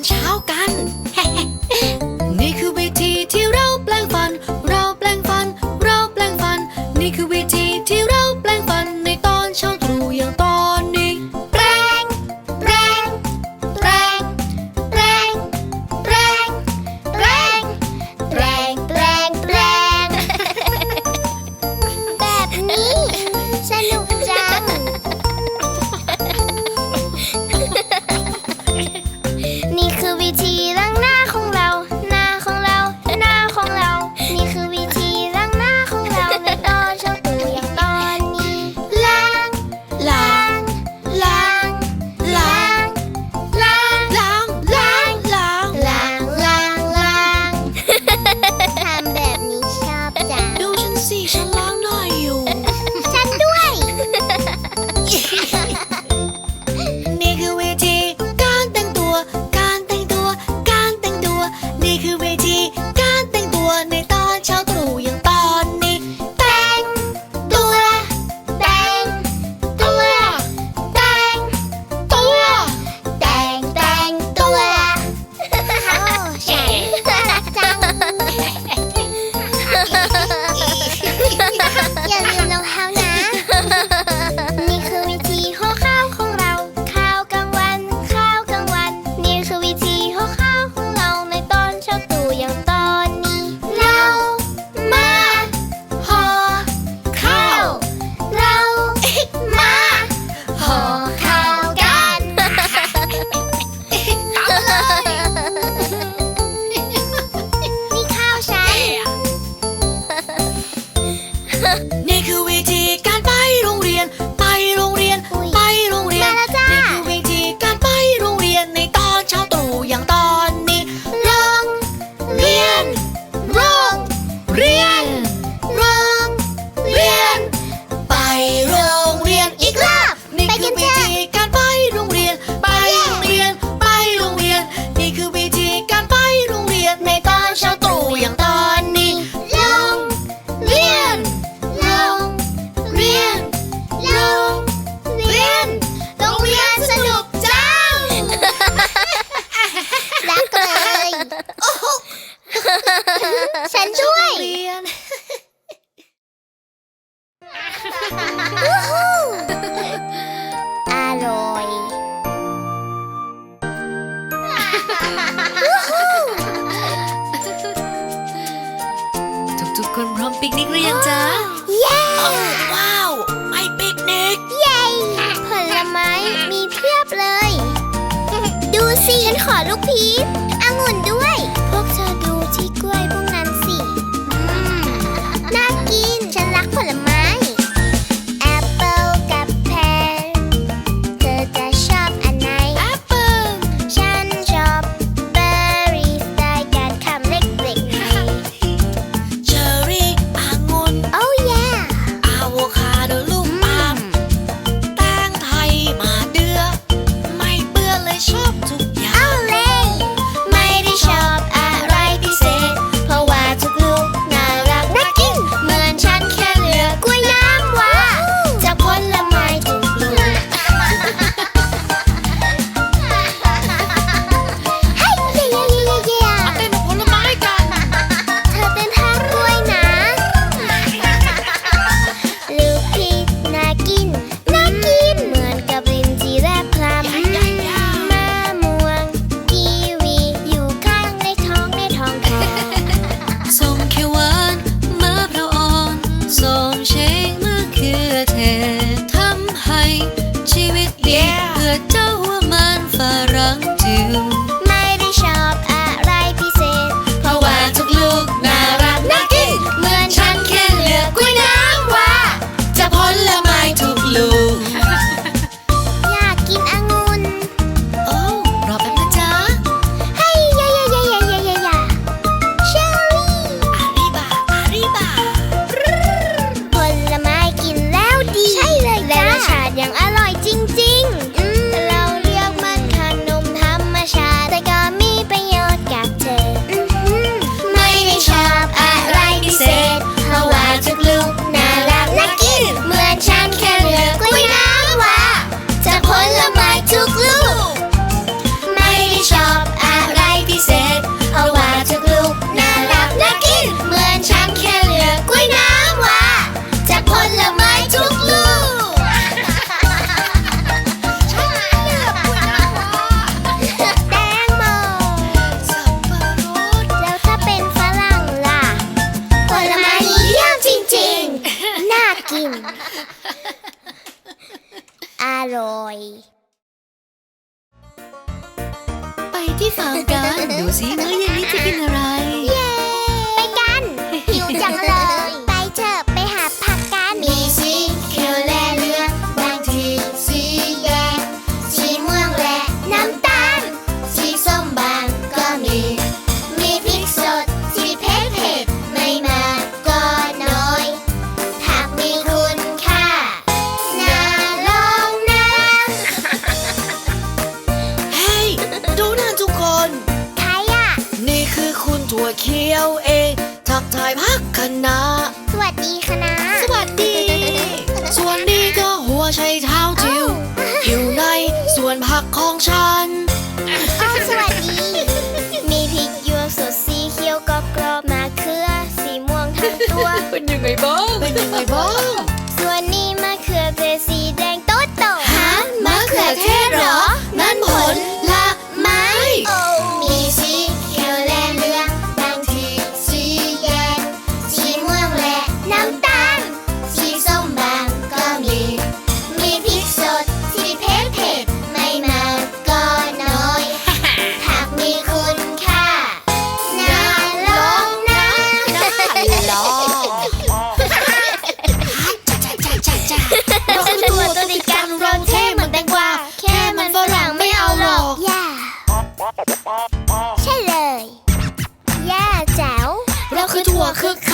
อนเช้ากัน อร่อย ทุกๆคนพร้อมปิกนิกหรือยังจ๊ะ เย้โอ้ว้าว ไม่ปิกนิก เย้ผลไม้มีเพียบเลย ดูสิฉันขอลูกพีช กิน อร่อย ไปที่ฟาร์มกัน ดูสิมื้อเย็นนี้จะกินอะไร เขียวเอ ทักทายพักคณะสวัสดีคณะสวัสดี ส่วนนี้ก็หัวชัยเท้าจิ๋วอยู่ในส่วนผักของฉันอ้าสวัสดี มีพริกหยวสดสีเขียวกรอบกรอบมาเขือสีม่วงทั้งตัว เป็นยังไงบ้างเป็นยังไงบ้าง ส่วนนี้มาเขือเทส morgen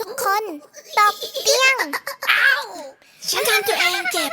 ทุกคนตบเตียง ฉันทำตัวเองเจ็บ